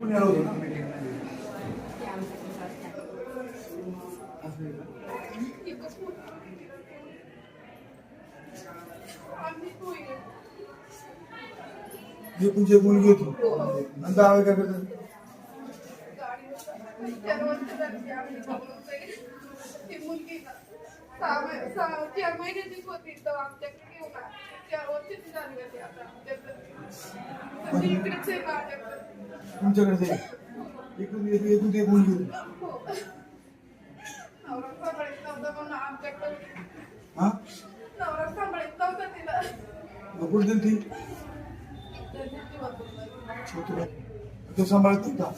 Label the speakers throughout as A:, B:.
A: आणि दहा काय करतात
B: चार महिन्याचीच होती. तर आमच्याकडे येऊ का चार वर्षाची झाली होती आता. आमच्याकडे इकडेच आहे माझ्याकडे.
A: तुमच्याकडे एकूण एक- एकूण ते मुलगी होती
B: हो?
A: हा कुठे दिली ती
B: होतं.
A: तो सांभाळत नव्हता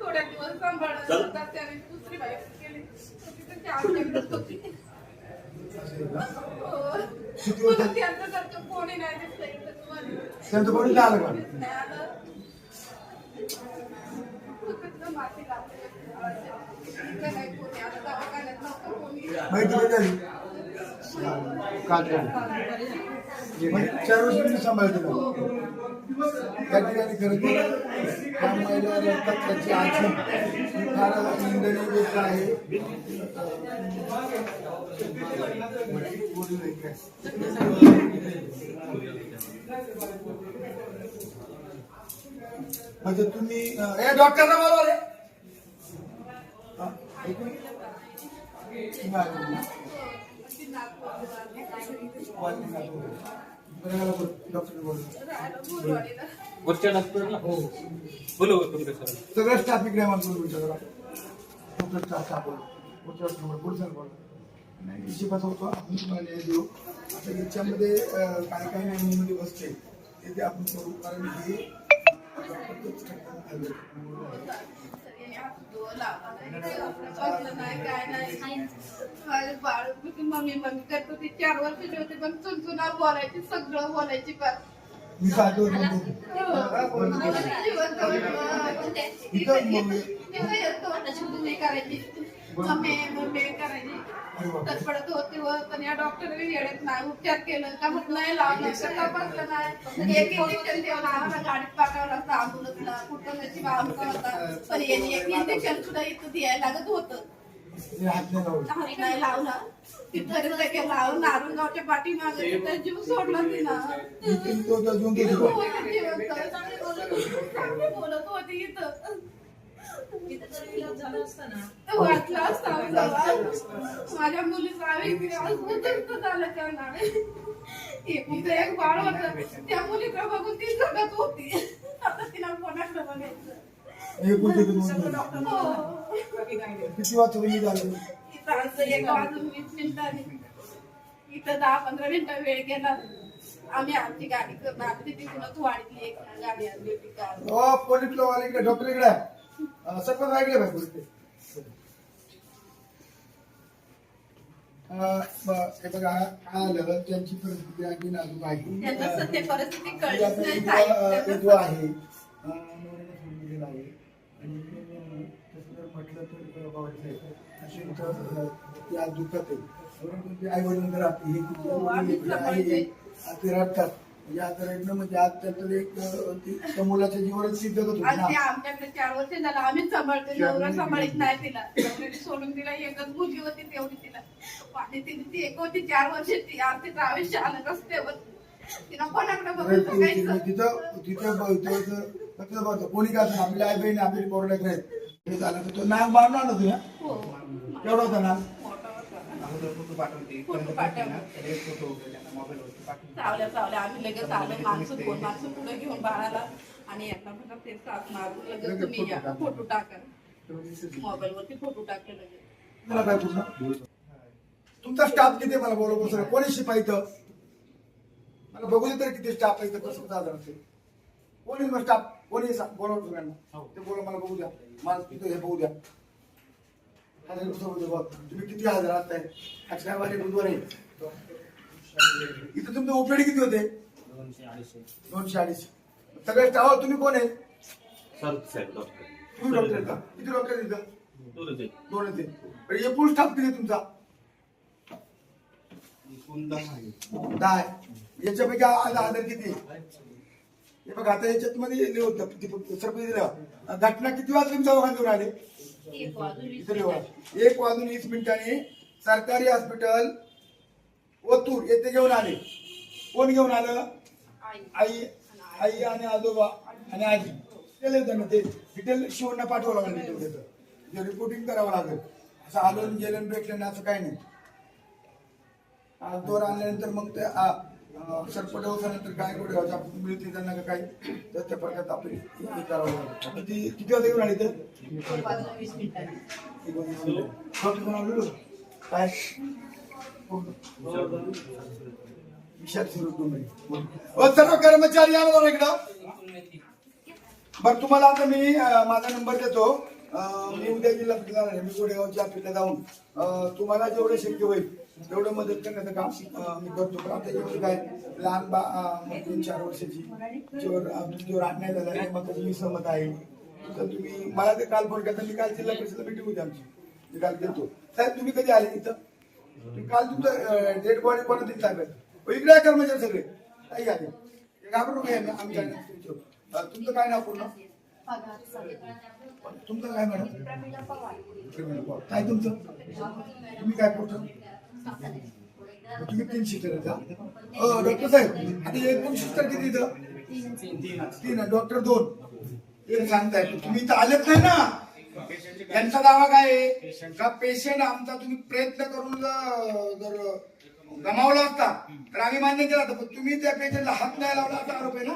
B: थोड्या दिवस सांभाळत होता त्याने दुसरी बाई केली. होती? हो.
A: किती वर्ष?
B: मला त्यांच्यासारखं कोणी नाही
A: त्यांचं कोणी का
B: नाही आलं. कोणी.
A: माहिती झाली मग चार वर्ष सांभाळते का त्या ठिकाणी खरं तर त्या महिला रक्तात त्याची आजी ही फार निंदनीय गोष्ट आहे. म्हणजे तुम्ही ए डॉक्टरला बोलवा रे हा, ऐकून? तुम्ही ना
C: वरच्या डॉक्टरला?
A: हो.
C: बोलू तुमच्या सर
A: सगळं स्टाफ इकडे आम्हाला बोलू विचारा स्टाफ स्टाफ नाही हिशेबात होतो आपण तुम्हाला न्याय देऊ. आता याच्यामध्ये काय काय नाही बसते ते ते आपण करू कारण हे
B: नाही. काय नाही. बाळ मम्मी मम्मी करत होती चार वर्षाची होती पण चुनचुना बोलायची सगळं बोलायची पण
A: मी
B: करायची करायची. तडफडत होती व पण या डॉक्टरने येण्यात नाही उपचार केलं का मग नाही लावलं का तपासलं नाही. एक इंजेक्शन ठेवलं आम्हाला गाडीत पाठवलं असतं अँब्युलन्सला कुठं नशीब आमचा होता. पण याने एक इंजेक्शन सुद्धा इथं द्यायला लागत होतं.
A: हे नाही लावले.
B: तिथं लावून नारुगावच्या पाठीमागे तिथं जीव सोडला तिनं.
A: इथे तो जो अजून तो
B: हो,
A: शिकवा.
B: ते जिवंत. चांगली बोलत होती. चांगली बोलत होती इथं. वाटलं असतं. माझ्या मुलीचं झालं त्यांना एकुलतं एक बाळ होतं. त्या मुलीकडे बघून ती जगत होती. आता तिला कोणाकडे बघायचं?
A: हे. किती वाजता तुम्ही झालं?
B: इथं आमचं एक वाजून वीस मिनिटांनी. इथं दहा पंधरा मिनिटं वेळ गेला आम्ही आमची गाडी आम्ही तिथूनच वाढली एक गाडी आणली होती.
A: पोलीस डॉक्टर इकडे. सरपंच ऐकले बघा आलं त्यांची परिस्थिती आणखी नाजूक आहे.
B: परिस्थिती
A: आहे. आणि म्हटलं तर अशी दुखत आहे परंतु ते आई वडील आपली हे
B: हो,
A: ते रडतात म्हणजे आता रडणं म्हणजे आज त्याचं एक अं, ती- त्या मुलाच्या ती होती
B: आणि ते
A: ना
B: आमच्याकडे चार वर्ष झालं. आम्हीच सांभाळतो नवरा सांभाळीत नाही तिला. नवऱ्याने सोडून तिला एकच मुलगी होती तेवढी तिला. आणि तिने ती एक होती चार वर्षाची आज तिचं आयुष्य आलं रस्त्यावर तिला कोणाकडे बघून
A: रडती होती.
B: बघायचं?
A: मग तिथं तिथं ब- तिथं तिथं बघतो कोणी असं आपल्या आई बहीण आपली पोरडे आहेत हे झालं तर तो नाग मारणार ना तुझ्या
B: हो.
A: होता नाग
B: होता.
C: अगोदर फोटो पाठवते.
B: फोटो पाठव.
C: एक फोटो वगैरे त्यांना मोबाईलवरती पाठवून
B: चावल्या चावल्या आम्ही लगेच आलो. माणसं दोन माणसं पुढे घेऊन बाळाला आणि यांना म्हणा ते साथ मारून लगेच तुम्ही या. फोटो टाका. मोबाईल वरती फोटो टाकले लगेच.
A: मला काय पूर्ण तुमचा स्टाफ किती आहे मला बोलव सर कोणी शिपाई इथं मला बघू दे तरी किती स्टाफ आहे इथं कसं साधारण कोणी मग स्टाफ कोणी बोलव सगळ्यांना? ते बोलव मला बघू द्या. मला तिथं हे बघू द्या. हजार बघू तुम्ही किती हजार आणताय आज काय वाजे बुधवार आहे? इथं तुमचे ओपीडी किती होते?
C: दोनशे अडीचशे.
A: दोनशे अडीचशे सगळे स्टाफ तुम्ही कोण आहे?
C: सर साहेब डॉक्टर.
A: तुम्ही डॉक्टर का? किती डॉक्टर आहेत इथं?
C: दोनच आहे.
A: दोन आहेत ते. एकूण स्टाफ किती आहे तुमचा?
C: एकूण दहा आहे.
A: दहा आहे. याच्यापैकी आज आधार किती आहे? हे बघा आता याच्यात मध्ये लिहिलं होतं ती फक्त सरपंच दिलं. घटना किती वाजता तुम्ही दवाखान्यावर आले?
B: एक वाजून वीस. मिनिटांनी.
A: सरकारी हॉस्पिटल ओतूर येथे घेऊन आले कोण घेऊन आलं
B: आई.
A: आई आणि आजोबा आणि आजी केले त्यांना ते डिटेल शिवणला पाठवावं लागेल. ते रिपोर्टिंग करावं लागेल असं आलं गेलं भेटलं असं काही नाही आज दोर आणल्यानंतर मग ते सरपट नंतर काय कुठे गावच्या मिळते त्यांना का काही? तर त्या प्रकारात आपण हे करावं लागेल. किती किती वाजता येऊन आली तर?
B: एक वाजून वीस
A: कोण काय विशाल सुरू सर्व कर्मचारी या बरं इकडं. बरं तुम्हाला आता मी अं, माझा नंबर देतो. अं, मी उद्या जिल्हा जाणार आहे. मी गोडेगावच्या ऑफिसला जाऊन. अं, तुम्हाला जेवढं शक्य होईल. तेवढं मदत करण्याचं काम मी करतो. पण आता एवढं काय लहान बा तीन चार वर्षाची तुमच्यावर अन्याय झाला मग मी सहमत आहे. तर तुम्ही मला ते काल फोन केला मी काल जिल्हा परिषदला मिटिंग होती आमची. मी काल देतो साहेब तुम्ही कधी आले इथं? मी काल तुमचं डेड बॉडी कोणा दिली साहेब हो, इकडे आहे कर्मचारी सगळे. काही आले. घाबरू नये आमच्या तुमचं काय नाव पूर्ण. तुमचं काय मॅडम. काय तुमचं? तुम्ही काय करतो तुम्ही तीन शिस्टर का? डॉक्टर साहेब आता एकूण शिस्टर किती इथं तीन आहे, डॉक्टर दोन. एक सांगताय तुम्ही इथं आलेच नाही ना? यांचा दावा काय आहे? का पेशंट आमचा तुम्ही प्रयत्न करून जर- गमावला असता तर आम्ही मान्य केला होता पण तुम्ही त्या पेशंटला हात नाही लावला असा आरोप आहे ना?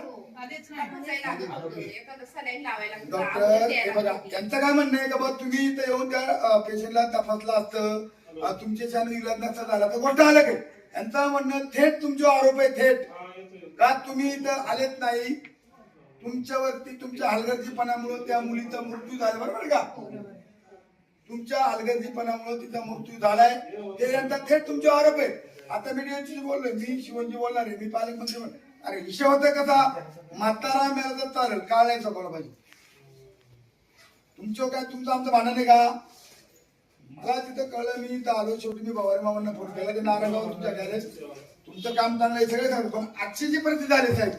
A: डॉक्टर त्यांचं काय म्हणणं आहे का बा तुम्ही इथं येऊन त्या पेशंटला तपासला असतं तुमच्या इलाज नसता झाला तर गोष्ट आलं काय यांचं म्हणणं थेट तुमचे आरोप आहे थेट. का तुम्ही इथं आलेत नाही? तुमच्यावरती तुमच्या हलगर्जीपणामुळे त्या मुलीचा मृत्यू झाला बरोबर का? तुमच्या हलगर्जीपणामुळे तिचा मृत्यू झालाय. ते यांचा थेट तुमचे आरोप आहे आता मी DHC बोललोय मी शिवनजी बोलणार आहे मी पालकमंत्री. अरे विषय होता कसा? म्हातारा मिळाला तर चालेल काळ नाही सोडवलं पाहिजे. तुमचं काय तुमचं आमचं भांडण आहे का? मला तिथं कळलं मी इथं आलो शेवटी मी भवानी मामांना फोन केला. ते नारायणगाव तुमच्या गॅरेज तुमचं काम चांगलं आहे सगळे सांगतो पण आजची जी परिस्थिती झाली साहेब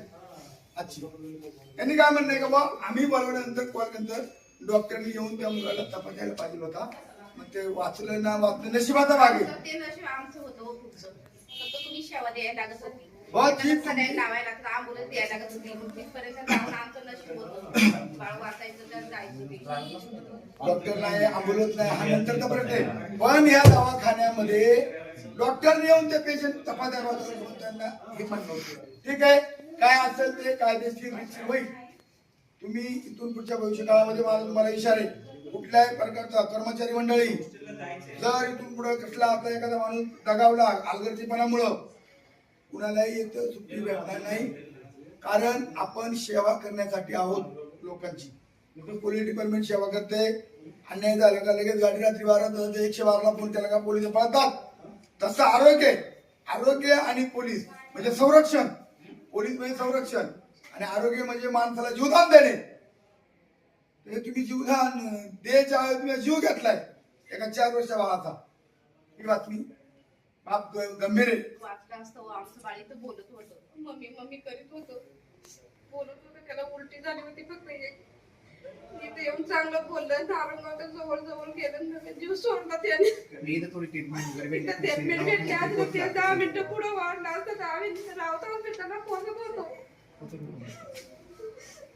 A: आजची यांनी काय म्हणणं का बा आम्ही बोलवल्यानंतर कॉल नंतर डॉक्टरनी येऊन त्या मुलाला तपासायला पाहिजे होता. मग ते वाचलं ना वाचलं नशिबाचा भाग आहे.
B: ते नशीब आमचं होतं हो पुढचं. फक्त तुम्ही सेवा द्यायला लागत होती.
A: हो, ठीक.
B: saline लावायला लागतं, ambulance द्यायला लागत होती. मग तिथपर्यंत जाऊन आमचं नशीब होतं. बाळ वाचायचं तर जायचं बी.
A: डॉक्टर नाही अँब्युलन्स नाही हा नंतरचा प्रश्न आहे पण या दवाखान्यामध्ये डॉक्टर येऊन ते पेशंट तपासायला होतं म्हणून त्यांना हे. ठीक आहे काय असेल ते कायदेशीर रितसर होईल तुम्ही इथून पुढच्या भविष्य काळामध्ये मला तुम्हाला इशारे कुठल्याही प्रकारचा कर्मचारी मंडळी जर इथून पुढे कसला आपला एखादा माणूस दगावला अलगर्जीपणामुळं कुणालाही येतं सुट्टी भेटणार नाही. कारण आपण सेवा करण्यासाठी आहोत लोकांची. पोलीस डिपार्टमेंट सेवा करते अन्याय झाला का लगेच गाडी रात्री बारा वाजता एकशे बाराला फोन केला का पोलीस पळतात. तसं आरोग्य आहे. आरोग्य आणि पोलीस म्हणजे संरक्षण. पोलीस म्हणजे संरक्षण. आणि आरोग्य म्हणजे माणसाला जीवदान देणे. म्हणजे तुम्ही जीवदान द्यायच्या तुम्ही जीव घेतलाय. एका चार वर्षा बाळाचा ही बातमी. बाप गंभीर आहे.
B: असतं आमचं बाळ इथं बोलत होतं. मम्मी मम्मी करीत होतं. बोलत होतं त्याला उलटी झाली होती फक्त एक. इथे येऊन चांगलं बोललं नारंगावच्या जवळ जवळ गेलं त्याचा जीव सोडला त्याने
C: मी इथं थोडी ट्रीटमेंट वगैरे
B: तिथं ट्रीटमेंट भेटली आज ते दहा मिनिटं पुढं वाढलं असतं दहा मिनिटं रावत हॉस्पिटलला पोहोचत होतो.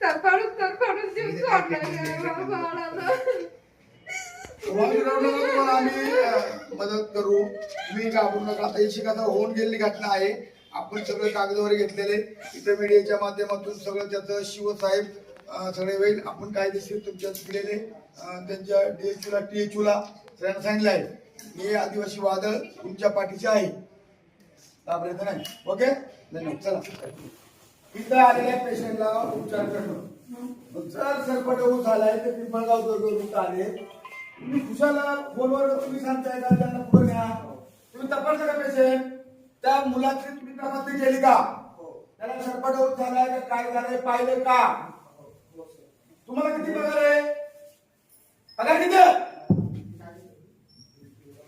B: तरफाडून तरफाडून जीव सोडला. बाळाला.
A: तुम्हाला आम्ही मदत करू. मी घाबरू नका आता ही शिकायचा होऊन गेलेली घटना आहे. आपण सगळे कागदावर घेतलेले. इथं मीडियाच्या माध्यमातून सगळं त्याचं शिवसाहेब सगळे होईल. आपण कायदेशीर तुमच्या दिलेले यूला त्यांच्या एच यूला सगळ्यांना सांगितलं आहे. हे आदिवासी वादळ तुमच्या पाठीचे आहे. घाबरायचं नाही. ओके? धन्यवाद. चला. इथं आलेल्या पेशंटला उपचार करणं. जर सरपट झालाय तर पिंपळगाव दुर्ग आले. तुम्ही खुशाला बोलवर तुम्ही सांगताय का? त्यांना पुढे घ्या तुम्ही तपासता का पेशंट त्या मुलाची तुम्ही तपासणी केली का? त्याला सरपट झालाय का काय झालंय पाहिलं का? तुम्हाला किती पगार आहे? पगार किती?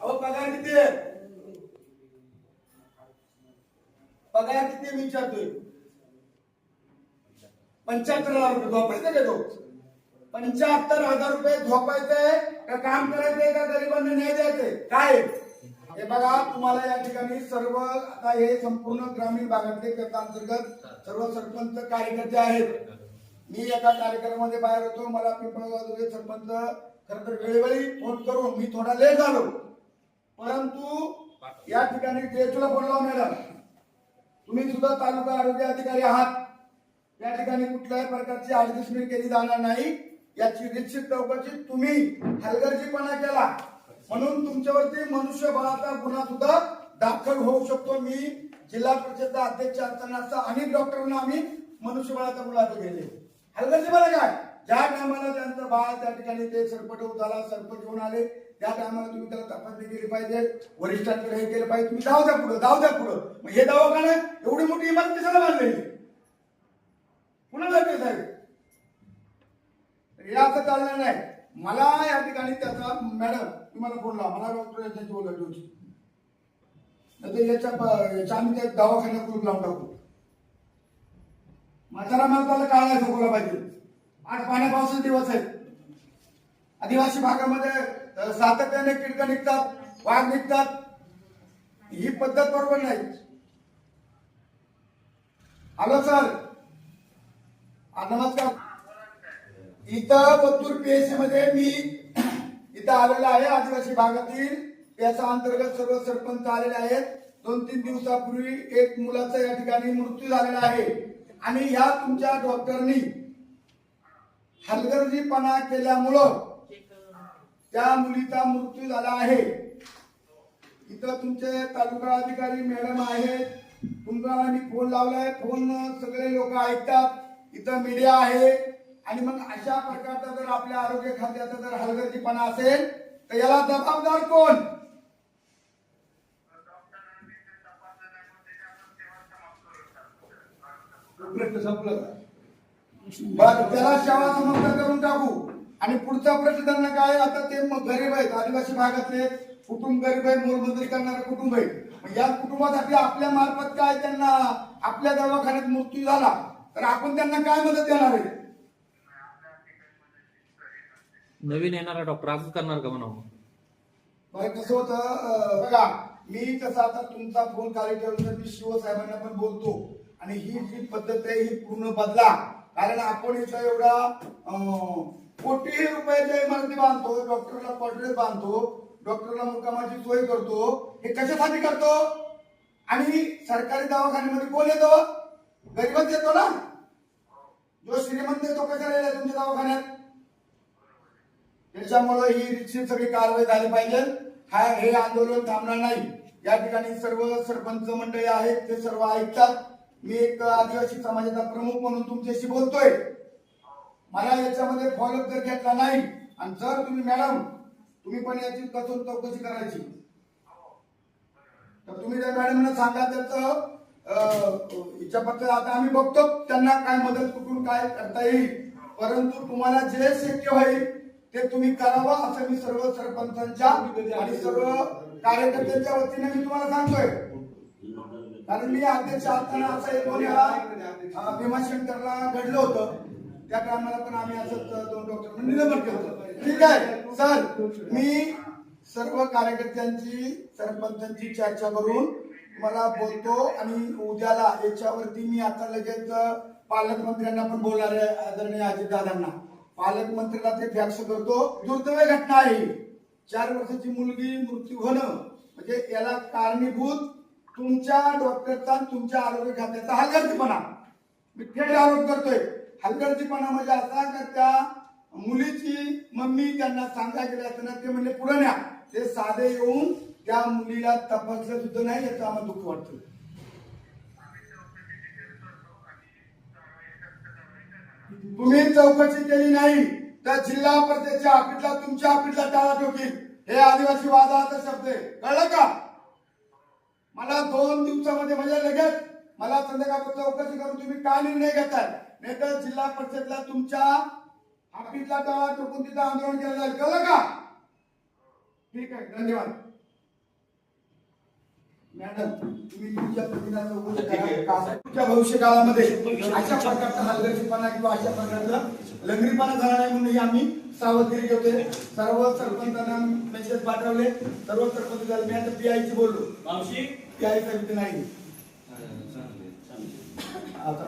A: अहो पगार किती? आहे पगार किती मी विचारतोय? पंच्याहत्तर हजार रुपये. झोपायचं का तो पंच्याहत्तर हजार रुपये झोपायचंय का काम करायचंय का गरिबांना न्याय द्यायचंय काय? हे बघा तुम्हाला या ठिकाणी सर्व आता हे संपूर्ण ग्रामीण भागातले अंतर्गत सर्व सरपंच कार्यकर्ते आहेत. मी एका कार्यक्रमामध्ये बाहेर होतो मला पिंपळगाव सरपंच. खर तर वेळोवेळी फोन करून मी थोडा लेट झालो. परंतु या ठिकाणी टेस्टला फोन लावून मॅडम तुम्ही सुद्धा तालुका आरोग्य अधिकारी आहात. या ठिकाणी कुठल्याही प्रकारची ऍडजस्टमेंट केली जाणार नाही. याची निश्चित चौकशी तुम्ही हलगर्जीपणा केला. म्हणून तुमच्यावरती मनुष्यबळाचा गुन्हा सुद्धा दाखल होऊ शकतो. मी जिल्हा परिषद अध्यक्ष असताना अनेक डॉक्टरांना आम्ही मनुष्यबळाचा गुन्हा केले हलगर्जीपणा काय? ज्या टायमाला त्यांचं बाळ त्या ठिकाणी ते सरपट होत आला सरपट घेऊन आले त्या टायमाला तुम्ही त्याला तपासणी केली पाहिजे. वरिष्ठांकडे हे केलं पाहिजे. तुम्ही जाऊ द्या पुढं जाऊ द्या पुढं. मग हे दवाखाना एवढी मोठी इमारत कशाला बांधलेली? पुन्हा जाते साहेब? हे असं चालणार नाही. मला या ठिकाणी त्याचा मॅडम तुम्हाला फोन लावा. मला डॉक्टर यांच्याशी बोलायची होती. नाही तर याच्या याच्या आम्ही त्या दवाखान्यात कुलूप लावून टाकू. म्हातारा माणसाला काढायला शिकवलं पाहिजे. आज पाण्या पावसाचे दिवस आहेत. आदिवासी भागामध्ये सातत्याने कीटक निघतात वाघ निघतात. ही पद्धत बरोबर नाही. Hello sir. हा, नमस्कार. इथं बत्तूर पीएससी मध्ये मी इथं आलेला आहे आदिवासी भागातील. याचा अंतर्गत सर्व सरपंच आलेले आहेत. दोन तीन दिवसापूर्वी एक मुलाचा या ठिकाणी मृत्यू झालेला आहे. आणि ह्या तुमच्या डॉक्टरनी हलगर्जीपणा केल्यामुळं त्या मुलीचा मृत्यू झाला आहे. इथं तुमचे तालुका अधिकारी मॅडम आहेत. तुम्हाला मी फोन लावलाय. फोन सगळे लोक ऐकतात. इथं मीडिया आहे. आणि मग अशा प्रकारचा जर आपल्या आरोग्य खात्याचा जर हलगर्जीपणा असेल तर याला जबाबदार कोण? प्रश्न संपला त्याला सेवा समाप्त करून टाकू. आणि पुढचा प्रश्न त्यांना काय आता ते मग गरीब आहेत आदिवासी भागातले कुटुंब गरीब आहे मोलमजुरी करणारे कुटुंब आहे या कुटुंबासाठी आपल्या मार्फत काय त्यांना आपल्या दवाखान्यात मृत्यू झाला तर आपण त्यांना काय मदत देणार आहे?
D: नवीन येणारा डॉक्टर असंच करणार का म्हणा
A: बरं कसं होतं बघा मी कसं आता तुमचा फोन खाली ठेवून मी शिवसाहेबांना पण बोलतो. आणि ही जी पद्धत आहे ही पूर्ण बदला. कारण आपण इथं एवढा अं, कोटी रुपयाच्या इमारती बांधतो डॉक्टरला क्वार्टर्स बांधतो डॉक्टरला मुक्कामाची सोय करतो हे कशासाठी करतो? आणि सरकारी दवाखान्यामध्ये कोण येतो? गरीबच येतो ना? जो श्रीमंत येतो कशाला तुमच्या दवाखान्यात? त्याच्यामुळे ही निश्चित सगळी कारवाई झाली पाहिजे. हा हे आंदोलन थांबणार नाही. या ठिकाणी सर्व सरपंच मंडळी आहेत ते सर्व ऐकतात. मी एक आदिवासी समाजाचा प्रमुख म्हणून तुमच्याशी बोलतोय. मला याच्यामध्ये फॉलोअप जर घेतला नाही आणि जर तुम्ही मॅडम तुम्ही पण याची कसून चौकशी करायची. तर तुम्ही त्या मॅडमना सांगा त्याचं हिच्या पत्र आता आम्ही बघतो त्यांना काय मदत कुठून काय करता येईल. परंतु तुम्हाला जे शक्य होईल ते तुम्ही करावा असं मी सर्व सरपंचांच्या आणि सर्व कार्यकर्त्यांच्या वतीने मी तुम्हाला सांगतोय. कारण मी अध्यक्ष असताना असं एक दोन वेळा भीमाशंकरला घडलं होतं. त्या टायमाला पण आम्ही असंच दोन डॉक्टर निलंबन केलं होतं. ठीक आहे? सर मी सर्व कार्यकर्त्यांची सरपंचांची चर्चा करून मला बोलतो आणि उद्याला याच्यावरती मी आता लगेच पालकमंत्र्यांना पण बोलणार आहे आदरणीय अजितदादांना. पालकमंत्रीला ते फॅक्स करतो. दुर्दैव घटना आहे चार वर्षाची मुलगी मृत्यू होणं म्हणजे याला कारणीभूत तुमच्या डॉक्टरचा तुमच्या आरोग्य खात्याचा हलगर्जीपणा. मी थेट आरोप करतोय. हलगर्जीपणा म्हणजे असा का त्या मुलीची मम्मी त्यांना सांगा गेल्या असताना ते म्हणजे पुढे न्या. ते साधे येऊन त्या मुलीला तपासलं सुद्धा नाही याचं आम्हाला दुःख वाटतं. तुम्ही चौकशी केली नाही तर जिल्हा परिषदेच्या ऑफिसला तुमच्या ऑफिसला टाळा ठोकील हे आदिवासी वादाचा शब्द आहे. कळलं का? मला दोन दिवसामध्ये म्हणजे लगेच मला संध्याकाळ चौकशी करून तुम्ही का निर्णय घेताय? नाही तर जिल्हा परिषदला तुमच्या ऑफिसला टाळा ठोकून तिथं आंदोलन केलं जाईल. कळलं का? ठीक आहे धन्यवाद. मॅडम तुम्ही तुमच्या प्रतिनिधीला उभं करा. तुमच्या भविष्य काळामध्ये अशा प्रकारचा हलगर्जीपणा किंवा अशा प्रकारचा लंगरीपणा झाला नाही म्हणून ही आम्ही सावधगिरी घेतोय सर्व सरपंचांना मेसेज पाठवले. सर्व सरपंच झाले. मी आता पीआय ची बोललो. पीआय चा विषय नाही. आता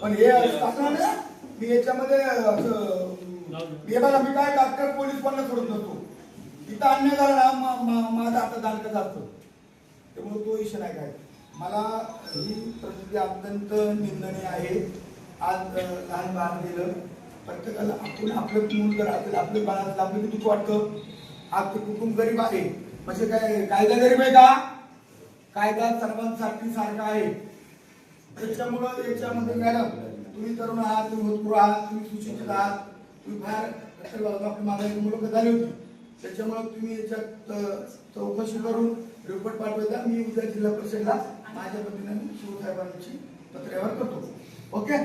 A: पण हे असताना ना मी याच्यामध्ये असं हे बघा मी काय डॉक्टर पोलीस पण सोडत नसतो इथं अन्याय झाला ना मा- मा- माझा आता दांडकं जातो. त्यामुळे तो विषय नाही काय. मला ही प्रसिद्धी अत्यंत निंदनीय आहे. आज लहान बाळ गेलं. प्रत्येकाला आपण आपलं मूल जर असेल आपलं बाळ आपलं किती वाटतं? आपलं कुटुंब गरीब आहे. म्हणजे काय कायदा गरीब आहे का? कायदा सर्वांसाठी सारखा आहे. त्याच्यामुळं याच्यामध्ये मॅडम तुम्ही तरुण आहात तुम्ही भूतपूर्व आहात तुम्ही सुशिक्षित आहात तुम्ही बाहेर आपली मागायची मुलं झाली होती. त्याच्यामुळं तुम्ही याच्यात चौकशी करून रिपोर्ट पाठवायचा मी उद्या जिल्हा परिषदला माझ्या पद्धतीने शिवसाहेबांची पत्र्यावर करतो. ओके?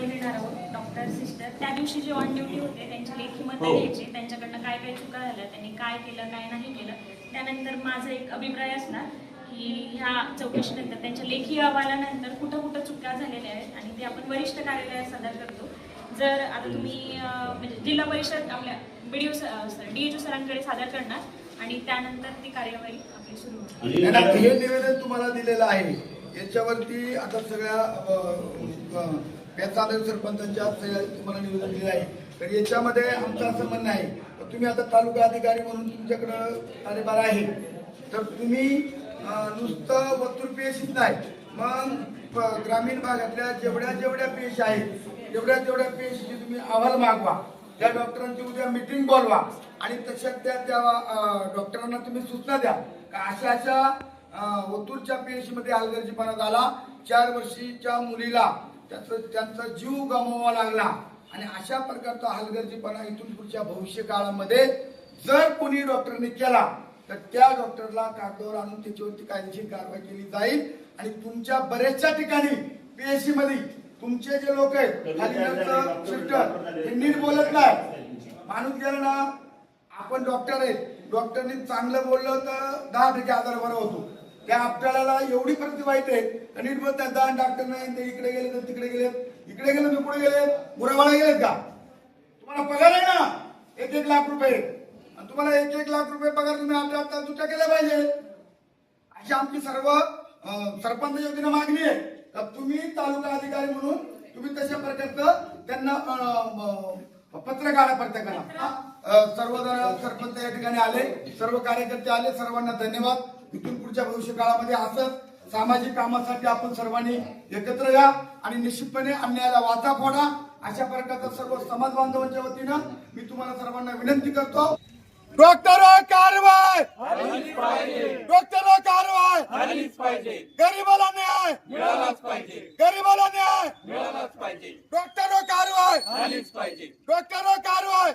E: घेणार आहोत डॉक्टर सिस्टर त्या दिवशी जे ऑन ड्युटी होते त्यांची लेखी मतं
C: हो.
E: घ्यायची. त्यांच्याकडनं काय काय चुका झाल्या त्यांनी काय केलं काय नाही केलं. त्यानंतर माझा एक अभिप्राय असणार की ह्या चौकशीनंतर त्यांच्या लेखी अहवालानंतर कुठं कुठं चुका झालेल्या आहेत आणि ते आपण वरिष्ठ कार्यालयात सादर करतो. जर आता तुम्ही म्हणजे जिल्हा परिषद आपल्या बीडीओ डीएचओ सरांकडे सादर करणार आणि त्यानंतर ती कार्यवाही आपली सुरू होणार.
A: मॅडम, हे निवेदन तुम्हाला दिलेलं आहे. याच्यावरती आता सगळ्या पेचालय सरपंचांच्या तुम्हाला निवेदन दिलं आहे. तर याच्यामध्ये आमचं असं म्हणणं आहे तुम्ही आता तालुका अधिकारी म्हणून तुमच्याकडं कार्यभार आहे. तर तुम्ही नुसतं वतूर पेशीच नाही मग ग्रामीण भागातल्या जेवढ्या जेवढ्या पेश आहेत तेवढ्या तेवढ्या पेशची तुम्ही अहवाल मागवा. त्या डॉक्टरांची उद्या मिटिंग बोलवा. आणि तशा त्या त्या डॉक्टरांना तुम्ही सूचना द्या. का अशा अशा ओतूरच्या पेशीमध्ये हलगर्जीपणा झाला चार वर्षीच्या मुलीला त्याचं त्यांचा जीव गमवावा लागला. आणि अशा प्रकारचा हलगर्जीपणा इथून पुढच्या भविष्य काळामध्ये जर कोणी डॉक्टरने केला तर त्या डॉक्टरला कागदावर आणून त्याच्यावरती कायदेशीर कारवाई केली जाईल. आणि तुमच्या बऱ्याचशा ठिकाणी पीएससी मध्ये तुमचे जे लोक आहेत सिस्टर हे नीट बोलत नाही. माणूस गेला ना आपण डॉक्टर आहेत. डॉक्टरनी चांगलं बोललं तर दहा टक्के आजार बरा होतो. त्या आपल्याला एवढी परिस्थिती वाईट आहे. तर नीट दहा डॉक्टर नाही ते इकडे गेले तर तिकडे गेले. इकडे गेले तर पुढे गेले. मुरावाडा गेलेत का? तुम्हाला पगार आहे ना? एक एक लाख रुपये. आणि तुम्हाला एक एक लाख रुपये पगार तुम्ही आता आता दुसऱ्या केल्या पाहिजे. अशी आमची सर्व सरपंच योजना मागणी आहे. तर तुम्ही तालुका अधिकारी म्हणून तुम्ही तशा प्रकारचं त्यांना अं, अं, पत्र काढा प्रत्येकाला अं, सर्वजण सरपंच या ठिकाणी आले सर्व कार्यकर्ते आले सर्वांना धन्यवाद. इथून पुढच्या भविष्य काळामध्ये असंच सामाजिक कामासाठी आपण सर्वांनी एकत्र या आणि निश्चितपणे अन्यायाला वाचा फोडा. अशा प्रकारचा सर्व समाज बांधवांच्या वतीनं मी तुम्हाला सर्वांना विनंती करतो. डॉक्टर कारवाय डॉक्टर कारवाय गरीबाला न्याय! गरीबाला न्याय! डॉक्टर कारवाय डॉक्टर कारवाय